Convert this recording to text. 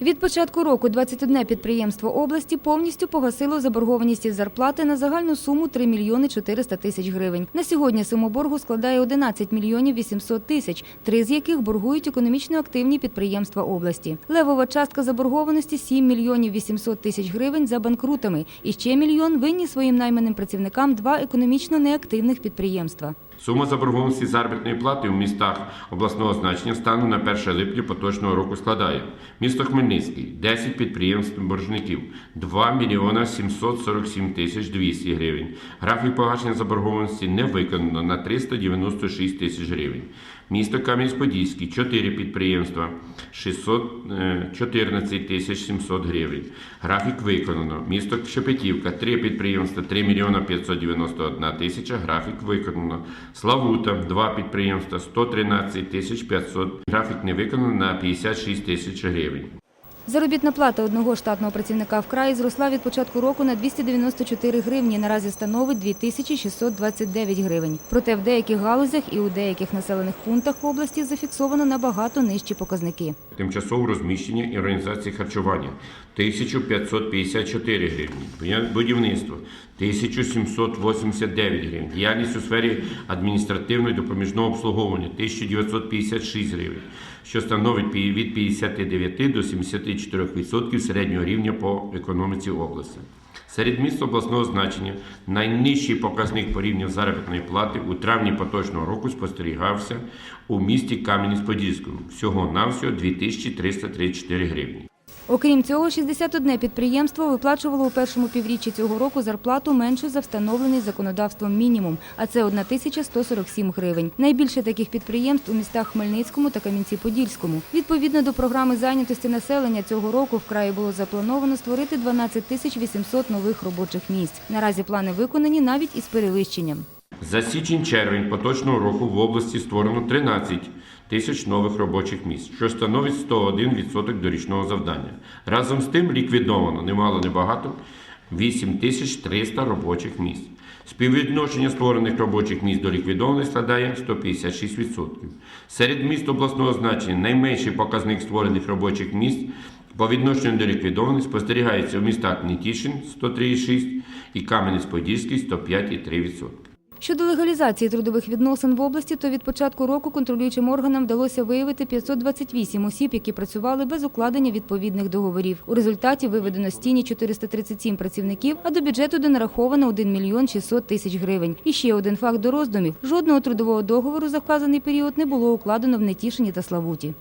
Від початку року 21 підприємство області повністю погасило заборгованість зарплати на загальну суму 3 мільйони 400 тисяч гривень. На сьогодні сума боргу складає 11 мільйонів 800 тисяч, три з яких боргують економічно активні підприємства області. Левова частка заборгованості 7 мільйонів 800 тисяч гривень за банкрутами. І ще мільйон винні своїм найманим працівникам два економічно неактивних підприємства. Сума заборгованості заробітної плати у містах обласного значення стану на 1 липня поточного року складає місто Хмельницький 10 підприємств боржників 2 мільйона 747 тисяч 200 гривень. Графік погашення заборгованості не виконано на 396 тисяч гривень. Місто Кам'янськ-Подільський 4 підприємства 614 тисяч 700 гривень. Графік виконано. Місто Шепетівка 3 підприємства 3 мільйона 591 тисяча. Графік виконано. Славута 2 підприємства 113 тисяч 500. Графік не виконано на 56 тисяч гривень. Заробітна плата одного штатного працівника в краї зросла від початку року на 294 гривні. Наразі становить 2629 гривень. Проте в деяких галузях і у деяких населених пунктах області зафіксовано набагато нижчі показники. Тимчасове розміщення і організації харчування 1554 гривні. Будівництво 1789 гривень. Діяльність у сфері адміністративного і допоміжного обслуговування 1956 гривень, що становить від 59 до 74% середнього рівня по економіці області. Серед міст обласного значення найнижчий показник порівняв заробітної плати у травні поточного року спостерігався у місті Кам'янець-Подільському. Всього навсього 2334 гривні. Окрім цього, 61 підприємство виплачувало у першому півріччі цього року зарплату меншу за встановлений законодавством мінімум, а це 1147 гривень. Найбільше таких підприємств у містах Хмельницькому та Кам'янці-Подільському. Відповідно до програми зайнятості населення цього року в краї було заплановано створити 12 тисяч 800 нових робочих місць. Наразі плани виконані навіть із перевищенням. За січень-червень поточного року в області створено 13 тисяч нових робочих місць, що становить 101% дорічного завдання. Разом з тим ліквідовано немало небагато 8 тисяч 300 робочих місць. Співвідношення створених робочих місць до ліквідованих складає 156%. Серед міст обласного значення найменший показник створених робочих місць по відношенню до ліквідованих спостерігається у містах Нетішин 103,6 і Кам'янець-Подільський 105,3%. Щодо легалізації трудових відносин в області, то від початку року контролюючим органам вдалося виявити 528 осіб, які працювали без укладення відповідних договорів. У результаті виведено з тіні 437 працівників, а до бюджету донараховано 1 мільйон 600 тисяч гривень. І ще один факт до роздумів: жодного трудового договору за вказаний період не було укладено в Нетішині та Славуті.